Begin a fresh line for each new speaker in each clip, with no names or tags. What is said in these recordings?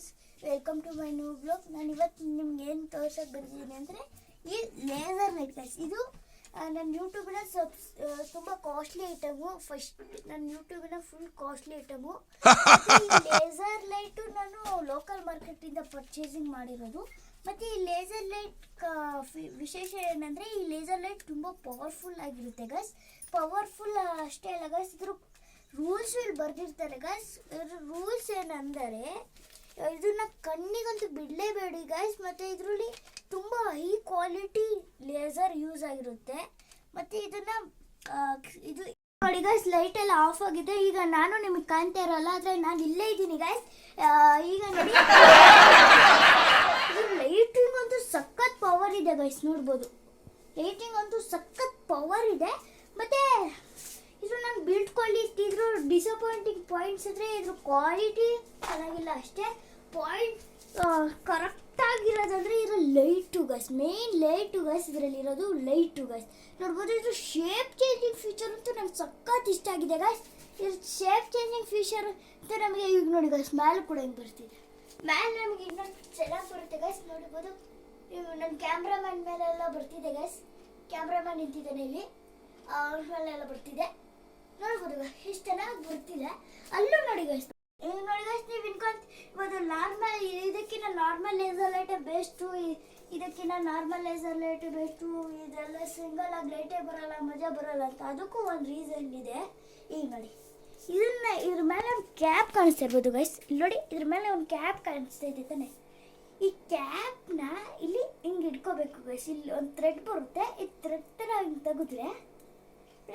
Guys welcome to my new blog ನಾನು ಇವತ್ತು ನಿಮ್ಗೆ ಏನು ತೋರ್ಸೋಕೆ ಬಂದಿದ್ದೀನಿ ಅಂದರೆ ಈ ಲೇಸರ್ ಲೈಟ್ ಗೈಸ್ ಇದು ನನ್ನ ಯೂಟ್ಯೂಬಿನ ಸಬ್ಸ್ ತುಂಬ ಕಾಸ್ಟ್ಲಿ ಐಟಮು ಫಸ್ಟ್ ನನ್ನ ಯೂಟ್ಯೂಬಿನ full costly item laser light ನಾನು ಲೋಕಲ್ ಮಾರ್ಕೆಟಿಂದ ಪರ್ಚೇಸಿಂಗ್ ಮಾಡಿರೋದು. ಮತ್ತು ಈ ಲೇಸರ್ ಲೈಟ್ ವಿಶೇಷ ಏನಂದರೆ ಈ ಲೇಸರ್ ಲೈಟ್ ತುಂಬ ಪವರ್ಫುಲ್ ಆಗಿರುತ್ತೆ ಗೈಸ್ ಪವರ್ಫುಲ್ ಅಷ್ಟೇ ಅಲ್ಲ ಗೈಸ್ ಇದ್ರ ರೂಲ್ಸ್ ಇಲ್ಲಿ ಬರೆದಿರ್ತಾರೆ ಗೈಸ್ ರೂಲ್ಸ್ ಏನಂದರೆ ಇದನ್ನ ಕಣ್ಣಿಗಂತೂ ಬಿಡಲೇಬೇಡಿ ಗೈಸ್ ಮತ್ತು ಇದರಲ್ಲಿ ತುಂಬ ಹೈ ಕ್ವಾಲಿಟಿ ಲೇಸರ್ ಯೂಸ್ ಆಗಿರುತ್ತೆ. ಮತ್ತು ಇದನ್ನ ಇದು ನೋಡಿ ಗೈಸ್ ಲೈಟ್ ಎಲ್ಲ ಆಫ್ ಆಗಿದೆ. ಈಗ ನಾನು ನಿಮಗೆ ಕಾಣ್ತಾ ಇರಲ್ಲ, ಆದರೆ ನಾನು ಇಲ್ಲೇ ಇದ್ದೀನಿ ಗೈಸ್ ಈಗ ನೋಡಿ. ಲೈಟಿಂಗ್ ಅಂತೂ ಸಖತ್ ಪವರ್ ಇದೆ ಗೈಸ್ ನೋಡ್ಬೋದು. ಲೈಟಿಂಗ್ ಅಂತೂ ಸಖತ್ ಪವರ್ ಇದೆ. ಮತ್ತೆ ಬಿಲ್ಡ್ ಕ್ವಾಲಿಟಿ ಇದ್ರು ಡಿಸಪಾಯಿಂಟಿಂಗ್ ಪಾಯಿಂಟ್ಸ್ ಇದ್ರೆ ಇದ್ರ ಕ್ವಾಲಿಟಿ ಚೆನ್ನಾಗಿಲ್ಲ ಅಷ್ಟೇ. ಪಾಯಿಂಟ್ ಕರೆಕ್ಟ್ ಆಗಿರೋದಂದ್ರೆ ಇದ್ರ ಲೈಟು ಗಸ್ ಮೇನ್ ಲೈಟು ಗಸ್ ಇದರಲ್ಲಿರೋದು ಲೈಟು ಗಸ್ ನೋಡ್ಬೋದು ಇದ್ರ ಶೇಪ್ ಚೇಂಜಿಂಗ್ ಫೀಚರ್ ಅಂತೂ ನಂಗೆ ಸಖತ್ ಇಷ್ಟ ಆಗಿದೆ ಗಸ್ ಇದ್ರ ಶೇಪ್ ಚೇಂಜಿಂಗ್ ಫೀಚರ್ ಅಂತ ನಮಗೆ ಈಗ ನೋಡಿ ಗಸ್ ಮ್ಯಾಲ್ ಕೂಡ ಹಿಂಗೆ ಬರ್ತಿದೆ ಮೇಲೆ ನಮಗೆ ಇನ್ನೊಂದು ಚೆನ್ನಾಗಿ ಬರುತ್ತೆ ಗಸ್ ನೋಡ್ಬೋದು. ನನ್ನ ಕ್ಯಾಮ್ರಾಮನ್ ಮೇಲೆಲ್ಲ ಬರ್ತಿದೆ ಗಸ್ ಕ್ಯಾಮ್ರಾಮನ್ ನಿಂತಿದ್ದಾನೆ ಇಲ್ಲಿ. ಅವ್ರ ಮೇಲೆಲ್ಲ ಬರ್ತಿದೆ. ನೋಡ್ಬೋದು ಎಷ್ಟು ಚೆನ್ನಾಗಿ ಬರ್ತಿದೆ, ಅಲ್ಲೂ ನೋಡಿ ಈಗ ನೋಡಿ ಗೈಸ್ ನೀವು ಇನ್ಕೊಂತ ಇವಾಗ ನಾರ್ಮಲ್ ಇದಕ್ಕಿಂತ ನಾರ್ಮಲ್ ಲೇಸರ್ ಲೈಟೇ ಬೆಸ್ಟು ಇದಕ್ಕಿಂತ ನಾರ್ಮಲ್ ಲೇಸರ್ ಲೈಟ್ ಬೆಸ್ಟು ಇದೆಲ್ಲ ಸಿಂಗಲ್ ಆಗಿ ಲೈಟೇ ಬರಲ್ಲ, ಮಜಾ ಬರಲ್ಲ ಅಂತ ಅದಕ್ಕೂ ಒಂದು ರೀಸನ್ ಇದೆ. ಈಗ ನೋಡಿ, ಇದನ್ನ ಇದ್ರ ಮೇಲೆ ಒಂದು ಕ್ಯಾಪ್ ಕಾಣಿಸ್ತಾ ಇರ್ಬೋದು ಗೈಸ್ ಇಲ್ಲಿ ನೋಡಿ, ಇದ್ರ ಮೇಲೆ ಒಂದು ಕ್ಯಾಪ್ ಕಾಣಿಸ್ತಾ ಇದೆ ತಾನೆ. ಈ ಕ್ಯಾಪ್ನ ಇಲ್ಲಿ ಹಿಂಗೆ ಇಟ್ಕೋಬೇಕು ಗೈಸ್ ಇಲ್ಲಿ ಒಂದು ಥ್ರೆಡ್ ಬರುತ್ತೆ, ಈ ಥ್ರೆಡ್ನ ಹಿಂಗೆ ತೆಗೆದ್ರೆ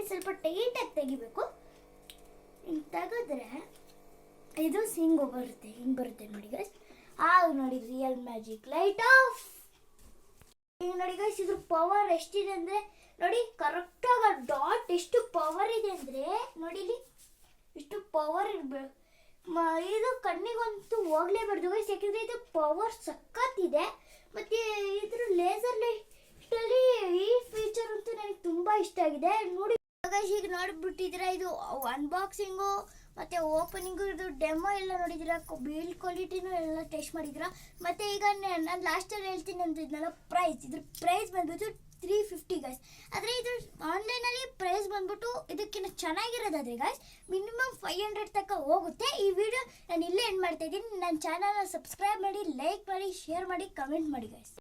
ಸ್ವಲ್ಪ ಟೈಟಾಗಿ ತೆಗಿಬೇಕು. ಹಿಂಗೆ ತೆಗೆದ್ರೆ ಇದು ಹಿಂಗೆ ಬರುತ್ತೆ ಹಿಂಗೆ ಬರುತ್ತೆ ನೋಡಿ ಗೈಸ್ ಆಗ ನೋಡಿ ರಿಯಲ್ ಮ್ಯಾಜಿಕ್ ಲೈಟ್ ಆಫ್ ಈಗ ನೋಡಿ ಗೈಸ್ ಇದ್ರ ಪವರ್ ಎಷ್ಟಿದೆ ಅಂದರೆ ನೋಡಿ ಕರೆಕ್ಟಾಗಿ ಡಾಟ್ ಎಷ್ಟು ಪವರ್ ಇದೆ ಅಂದರೆ ನೋಡಿ ಇಲ್ಲಿ ಇಷ್ಟು ಪವರ್ ಇರ್ಬೇಕು. ಇದು ಕಣ್ಣಿಗಂತೂ ಹೋಗ್ಲೇಬಾರ್ದು ಗೈಸ್ ಯಾಕಂದ್ರೆ ಇದು ಪವರ್ ಸಖತ್ತಿದೆ ಮತ್ತು ಇದ್ರ ಲೇಸರ್ ಲೈಟಲ್ಲಿ ಈ ಫೀಚರ್ ಅಂತೂ ನನಗೆ ತುಂಬ ಇಷ್ಟ ಆಗಿದೆ. ನೋಡಿ ಈಗ ನೋಡ್ಬಿಟ್ಟಿದ್ದೀರಾ ಇದು ಅನ್ಬಾಕ್ಸಿಂಗು ಮತ್ತು ಓಪನಿಂಗು ಇದು ಡೆಮೋ ಎಲ್ಲ ನೋಡಿದಿರ ಬಿಲ್ಡ್ ಕ್ವಾಲಿಟಿನೂ ಎಲ್ಲ ಟೆಸ್ಟ್ ಮಾಡಿದ್ರ ಮತ್ತು ಈಗ ನಾನು ಲಾಸ್ಟಲ್ಲಿ ಹೇಳ್ತೀನಿ ಅಂತ ಇದನ್ನೆಲ್ಲ ಪ್ರೈಸ್ ಇದ್ರ ಪ್ರೈಸ್ ಬಂದ್ಬಿಟ್ಟು ತ್ರೀ ಫಿಫ್ಟಿ ಗೈಸ್ ಆದರೆ ಇದು ಆನ್ಲೈನಲ್ಲಿ ಪ್ರೈಸ್ ಬಂದ್ಬಿಟ್ಟು ಇದಕ್ಕಿಂತ ಚೆನ್ನಾಗಿರೋದಾದ್ರೆ ಗೈಸ್ ಮಿನಿಮಮ್ ಫೈವ್ ಹಂಡ್ರೆಡ್ ತನಕ ಹೋಗುತ್ತೆ. ಈ ವಿಡಿಯೋ ನಾನು ಇಲ್ಲೇ ಎಂಡ್ ಮಾಡ್ತಾ ಇದ್ದೀನಿ. ನನ್ನ ಚಾನಲ್ನ ಸಬ್ಸ್ಕ್ರೈಬ್ ಮಾಡಿ ಲೈಕ್ ಮಾಡಿ ಶೇರ್ ಮಾಡಿ ಕಮೆಂಟ್ ಮಾಡಿ ಗೈಸ್